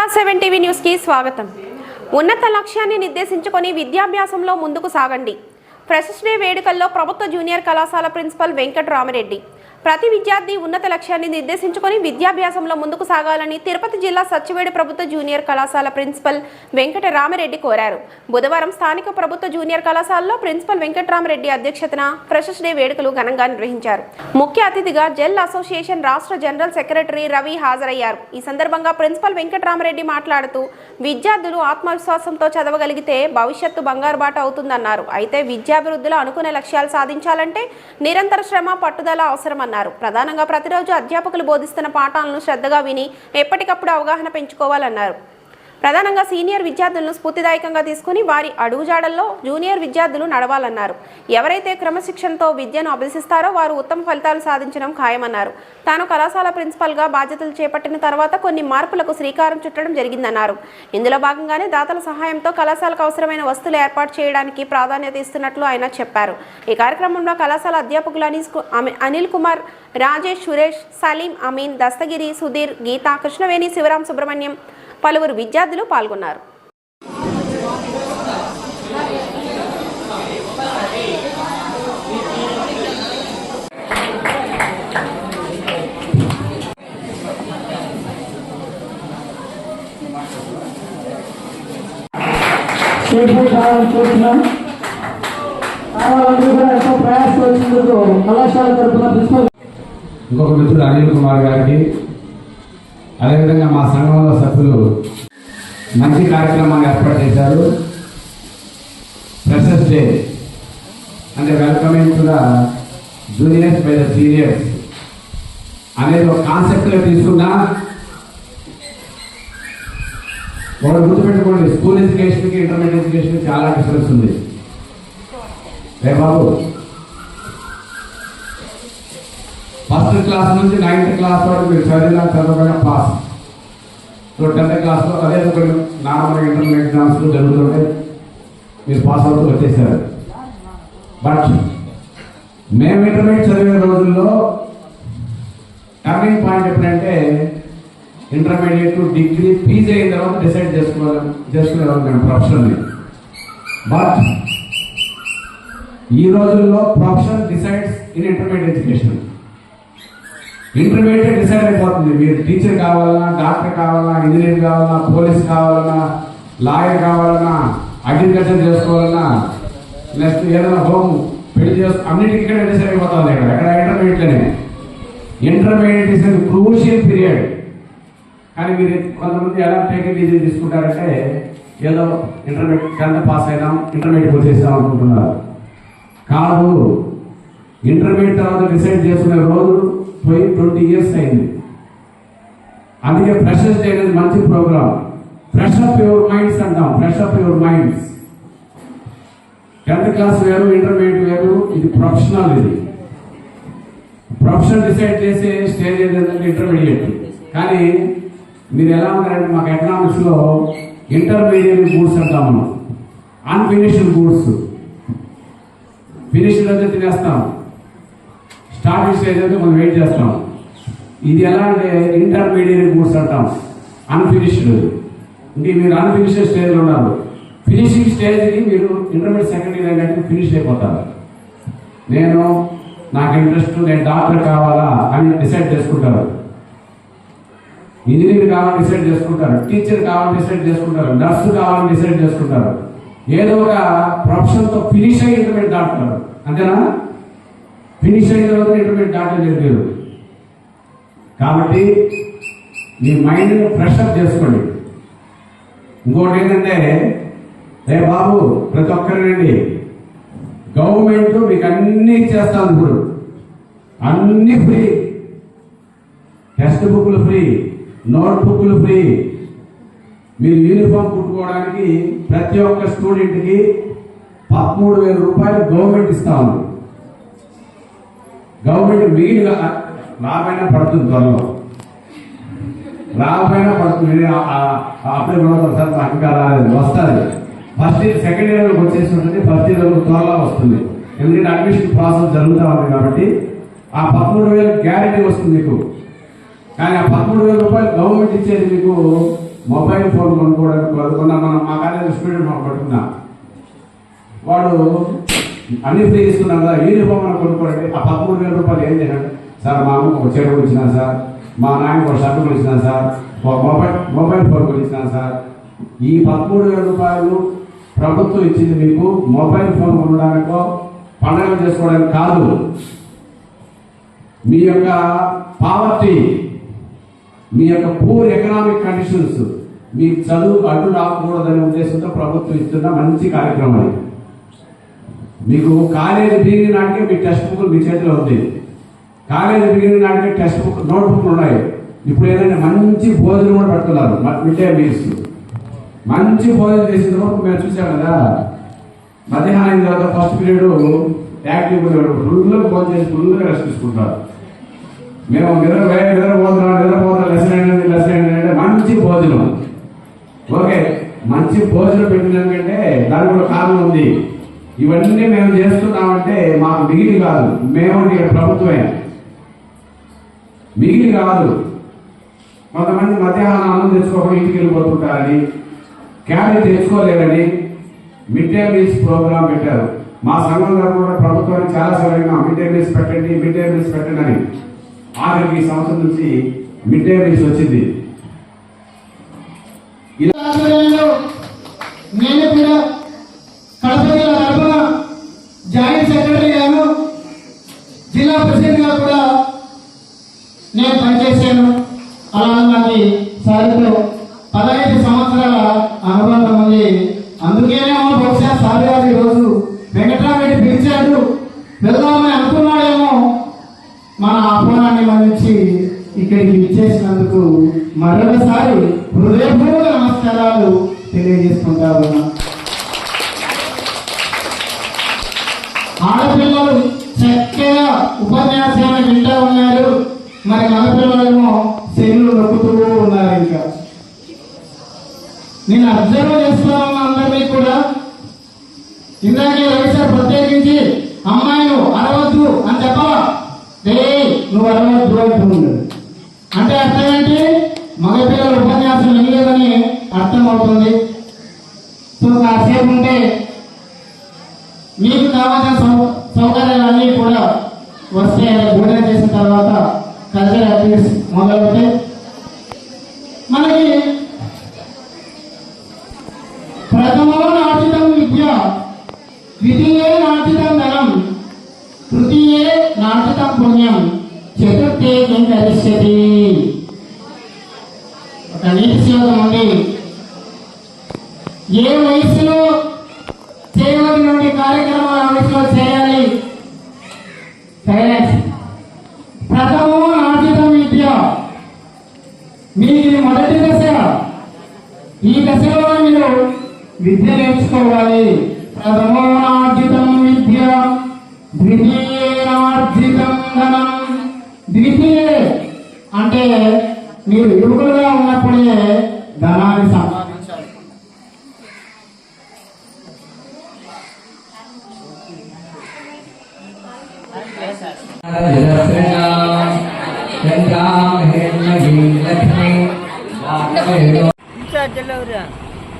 Star seven TV న్యూస్కి స్వాగతం. ఉన్నత లక్ష్యాన్ని నిర్దేశించుకొని విద్యాభ్యాసంలో ముందుకు సాగండి. ఫ్రెషర్స్ డే వేడుకల్లో ప్రభుత్వ జూనియర్ కళాశాల ప్రిన్సిపల్ వెంకటరామరెడ్డి ప్రతి విద్యార్థి ఉన్నత లక్ష్యాన్ని నిర్దేశించుకొని విద్యాభ్యాసంలో ముందుకు సాగాలని తిరుపతి జిల్లా సచ్చివేడు ప్రభుత్వ జూనియర్ కళాశాల ప్రిన్సిపల్ వెంకటరామరెడ్డి కోరారు. బుధవారం స్థానిక ప్రభుత్వ జూనియర్ కళాశాలలో ప్రిన్సిపల్ వెంకటరామరెడ్డి అధ్యక్షతన ఫ్రెషర్స్ డే వేడుకలు ఘనంగా నిర్వహించారు. ముఖ్య అతిథిగా జెల్ అసోసియేషన్ రాష్ట్ర జనరల్ సెక్రటరీ రవి హాజరయ్యారు. ఈ సందర్భంగా ప్రిన్సిపల్ వెంకటరామరెడ్డి మాట్లాడుతూ విద్యార్థులు ఆత్మవిశ్వాసంతో చదవగలిగితే భవిష్యత్తు బంగారు బాట అవుతుందన్నారు. అయితే విద్యాభివృద్ధిలో అనుకునే లక్ష్యాలు సాధించాలంటే నిరంతర శ్రమ పట్టుదల అవసరమన్నారు. ప్రధానంగా ప్రతిరోజు అధ్యాపకులు బోధిస్తున్న పాఠాలను శ్రద్ధగా విని ఎప్పటికప్పుడు అవగాహన పెంచుకోవాలన్నారు. ప్రధానంగా సీనియర్ విద్యార్థులను స్ఫూర్తిదాయకంగా తీసుకుని వారి అడుగుజాడల్లో జూనియర్ విద్యార్థులు నడవాలన్నారు. ఎవరైతే క్రమశిక్షణతో విద్యను అభ్యసిస్తారో వారు ఉత్తమ ఫలితాలు సాధించడం ఖాయమన్నారు. తాను కళాశాల ప్రిన్సిపల్గా బాధ్యతలు చేపట్టిన తర్వాత కొన్ని మార్పులకు శ్రీకారం చుట్టడం జరిగిందన్నారు. ఇందులో భాగంగానే దాతల సహాయంతో కళాశాలకు అవసరమైన వస్తువులు ఏర్పాటు చేయడానికి ప్రాధాన్యత ఇస్తున్నట్లు ఆయన చెప్పారు. ఈ కార్యక్రమంలో కళాశాల అధ్యాపకులు అనిల్ కుమార్ రాజేష్ సురేష్ సలీం అమీన్ దస్తగిరి సుధీర్ గీత కృష్ణవేణి శివరాం సుబ్రహ్మణ్యం పలువురు విద్యార్థులు పాల్గొన్నారు. చూస్తున్నాం కూడా ఎంతో వచ్చినందుకు కళాశాల తరఫున ప్రిన్సిపల్ ఇంకొక మిత్రుడు అనిల్ కుమార్ గారికి అదేవిధంగా మా సంఘంలో సభ్యులు మంచి కార్యక్రమాన్ని ఏర్పాటు చేశారు. ఫ్రెషర్స్ డే అంటే welcoming to the juniors by the seniors అనేది ఒక కాన్సెప్ట్గా తీసుకున్నా ఒకటి గుర్తుపెట్టుకోండి స్కూల్ ఎడ్యుకేషన్కి ఇంటర్మీడియట్ ఎడ్యుకేషన్కి చాలా డిఫరెన్స్ ఉంది. రే బాబు? ఫస్ట్ క్లాస్ నుంచి నైన్త్ క్లాస్ వరకు మీరు చదివిన చదవకపోయినా పాస్. సో టెన్త్ క్లాస్లో అదే ఒక నార్మల్ ఇంటర్మీడియట్ ఎగ్జామ్స్ జరుగుతుంటే మీరు పాస్ అవుతూ వచ్చేసారు. బట్ మేము ఇంటర్మీడియట్ చదివే రోజుల్లో టర్నింగ్ పాయింట్ ఎప్పుడంటే ఇంటర్మీడియట్ డిగ్రీ పీజీ అయిన తర్వాత డిసైడ్ చేసుకోవాలి చేసుకునేవాళ్ళం మేము ప్రొఫెషన్ని బట్ ఈ రోజుల్లో profession decides in intermediate education intermediate decide అయిపోతుంది. మీరు టీచర్ కావాలన్నా డాక్టర్ కావాలన్నా ఇంజనీర్ కావాలన్నా పోలీస్ కావాలన్నా లాయర్ కావాలన్నా అగ్రికల్చర్ చేసుకోవాలన్నా నెక్స్ట్ ఏదైనా హోమ్ పెళ్ళి చేసు అన్నిటికీ ఇక్కడ డిసైడ్ అయిపోతుంది ఇక్కడ. ఎక్కడ ఇంటర్మీడియట్లోనే ఇంటర్మీడియట్ ఇస్ క్రూషియల్ పీరియడ్ కానీ మీరు కొంతమంది ఎలా టేకింగ్ డిజైన్ ఈజీ తీసుకుంటారంటే ఏదో ఇంటర్మీడియట్ టెన్త్ పాస్ అయినాం ఇంటర్మీడియట్ వచ్చేసాం అనుకుంటున్నారు. కాదు. ఇంటర్మీడియట్ తర్వాత డిసైడ్ చేసుకునే రోజు పోయి ట్వంటీ ఇయర్స్ అయింది. అందుకే ఫ్రెషర్స్ డే అనేది మంచి program fresh up your minds అంటాం. Fresh up your minds tenth class వేరు ఇంటర్మీడియట్ వేరు ఇది ప్రొఫెషనల్ ఇది. ప్రొఫెషన్ డిసైడ్ చేసే స్టేజ్ ఏంటంటే ఇంటర్మీడియట్ కానీ మీరు ఎలా ఉన్నారంటే మాకు ఎకనామిక్స్లో ఇంటర్మీడియట్ గూడ్స్ అంటాం మనం. అన్ఫినిష్డ్ గూడ్స్ ఫినిష్డ్ అయితే తినేస్తాం. స్టార్టింగ్ స్టేజ్ అయితే మనం వెయిట్ చేస్తాం ఇది ఎలా అంటే ఇంటర్మీడియట్ కోర్స్ అంటాం. అన్ఫినిష్డ్ ఇంక మీరు అన్ఫినిష్డ్ స్టేజ్లో ఉన్నారు. ఫినిషింగ్ స్టేజ్కి మీరు ఇంటర్మీడియట్ సెకండ్ ఇయర్ అయినట్టు ఫినిష్ అయిపోతారు. నేను నాకు ఇంట్రెస్ట్ నేను డాక్టర్ కావాలా అని డిసైడ్ చేసుకుంటారు. ఇంజనీర్ కావాలని డిసైడ్ చేసుకుంటారు. టీచర్ కావాలని డిసైడ్ చేసుకుంటారు. నర్సు కావాలని డిసైడ్ చేసుకుంటారు. ఏదో ఒక ప్రొఫెషన్తో ఫినిష్ అయ్యి ఇంటర్మీడియట్ డాక్టర్ అంతేనా? ఫినిష్ అయిన వరకు ఎటువంటి డాక్టర్ చేయలేరు కాబట్టి మీ మైండ్ని ఫ్రెషప్ చేసుకోండి. ఇంకోటి ఏంటంటే రే బాబు ప్రతి ఒక్కరినండి గవర్నమెంట్ మీకు అన్ని చేస్తాను ఇప్పుడు. అన్ని ఫ్రీ టెక్స్ట్ బుక్లు ఫ్రీ నోట్ బుక్లు ఫ్రీ మీరు యూనిఫామ్ కుట్టుకోవడానికి ప్రతి ఒక్క స్టూడెంట్కి పదమూడు వేల రూపాయలు గవర్నమెంట్ ఇస్తా ఉంది. గవర్నమెంట్ మిగిలిన రాబైనా పడుతుంది త్వరలో. రాబైనా పడుతుంది. అప్పుడే కూడా సార్ నాకు ఇంకా రాలేదు. వస్తుంది. ఫస్ట్ ఇయర్ సెకండ్ ఇయర్ వచ్చేసి ఉంటుంది. ఫస్ట్ ఇయర్ త్వరలో వస్తుంది. ఎందుకంటే అడ్మిషన్ ప్రాసెస్ జరుగుతూ ఉంది కాబట్టి ఆ పదమూడు వేలు గ్యారెంటీ వస్తుంది మీకు. కానీ ఆ పదమూడు వేల రూపాయలు గవర్నమెంట్ ఇచ్చేది మీకు మొబైల్ ఫోన్ కొనుక్కోవడానికి కొనుక్కున్నా మనం మా కాలేజ్ స్టూడెంట్ మాకు పట్టుకున్నా. వాడు అన్ని ఫ్రీ ఇస్తున్నాం కదా యూనిఫామ్ అని కొనుక్కోండి ఆ పదమూడు వేల రూపాయలు ఏం చేశాడు సార్ మా అమ్మకు ఒక చెరువు ఇచ్చినా సార్ మా నాయనకు ఒక షర్టు కొనిచ్చినా సార్ ఒక మొబైల్ మొబైల్ ఫోన్ కొనిచ్చినా సార్. ఈ పదమూడు వేల రూపాయలు ప్రభుత్వం ఇచ్చింది మీకు మొబైల్ ఫోన్ కొనడానికో పండుగలు చేసుకోవడానికి కాదు. మీ యొక్క పావర్టీ మీ యొక్క పూర్ ఎకనామిక్ కండిషన్స్ మీ చదువు అడ్డు రాకూడదనే ఉద్దేశంతో ప్రభుత్వం ఇస్తున్న మంచి కార్యక్రమం అది. మీకు కాలేజీ బిగిన నాటికే మీ టెక్స్ట్ బుక్లు మీ చేతిలో ఉంది. కాలేజీ బిగిన నాటికే టెక్స్ట్ బుక్ నోట్ బుక్లు ఉన్నాయి. ఇప్పుడు ఏదైనా మంచి భోజనం కూడా పెడుతున్నారు మిడ్ డే మీల్స్. మంచి భోజనం చేసిన వరకు మేము చూసాం కదా మధ్యాహ్నం తర్వాత ఫస్ట్ పీరియడ్ యాక్టివ్ ఫుల్గా భోజనం చేసి ఫుల్గా రెస్ట్ తీసుకుంటారు. మేము నిద్ర నిద్రపోతున్నాం నిద్రపోతున్నాం లెసన్ అయినది లెసన్ అయినది మంచి భోజనం. ఓకే మంచి భోజనం పెట్టినందుకంటే దాని కూడా కారణం ఉంది. ఇవన్నీ మేము చేస్తున్నామంటే మాకు మిగిలి కాదు. మేము ప్రభుత్వమే. మిగిలి కాదు. కొంతమంది మధ్యాహ్నం అన్నం తెచ్చుకోక ఇంటికి వెళ్ళిపోతుంటారని క్యారీ తెచ్చుకోలేరని మిడ్ డే మీల్స్ ప్రోగ్రామ్ పెట్టారు. మా సంఘం కూడా ప్రభుత్వానికి చాలా సమయంగా మిడ్ డే మీల్స్ పెట్టండి మిడ్ డే మీల్స్ పెట్టండి అని ఆఖరికి ఈ సంవత్సరం నుంచి మిడ్ డే మీల్స్ వచ్చింది. ఇలా సెక్రటరీ గాను జిల్లా ప్రెసిడెంట్గా కూడా నేను పనిచేశాను. అలా నాకు సార్తో పదహైదు సంవత్సరాల అనుబంధం ఉంది. అందుకేనేమో బహుశా సార్ గారు ఈరోజు వెంకటరామరెడ్డి పిలిచాడు వెళ్దామని అనుకున్నాడేమో. మన ఆహ్వానాన్ని మన్నించి ఇక్కడికి ఇచ్చేసినందుకు మరొకసారి హృదయపూర్వక నమస్కారాలు తెలియజేసుకుంటా ఉన్నా పిల్లలు చక్కగా ఉపన్యాసాన్ని వింటూ ఉన్నారు. మరి మగపిల్లలేమో సెల్లు నొక్కుతూ ఉన్నారు ఇంకా. నేను అబ్జర్వ్ చేస్తున్నాను అందరినీ కూడా. ఇందాకే రవిసార్ ప్రత్యేకించి అమ్మాయిలు అడవద్దు అని చెప్పవా? రే నువ్వు అడవద్దు అంటున్నాడు అంటే అర్థం ఏంటి? మగపిల్లల ఉపన్యాసం వినలేదని అర్థం అవుతుంది సో కాసేపు ఉంటే మీకు కావాల్సిన సౌకర్యాలన్నీ కూడా వస్తే భోజనం చేసిన తర్వాత కల్చర్ యాక్టివిటీస్ మొదలవుతాయి. మనకి ప్రథమో నాటితం విద్య. ద్వితీయే నాటితం ధనం. తృతీయే నాటితం పుణ్యం. చతుర్థే కిం కరిష్యతి ఒక నీతి శ్లోకం ఉంది. ఏ వయసులో చేయవలసిన కార్యక్రమాలు ఆ వయసులో చేయాలి? సైలెన్స్. ప్రథమ ఆర్జితం విద్య. మీది మొదటి దశ. ఈ దశలో మీరు విద్య నేర్చుకోవాలి. ప్రథమోనార్జితం విద్య. ద్వితీయేనార్జితం ధనం. ద్వితీయ అంటే మీరు యువకులుగా ఉన్నప్పుడే ధనాన్ని ജില്ല വരിക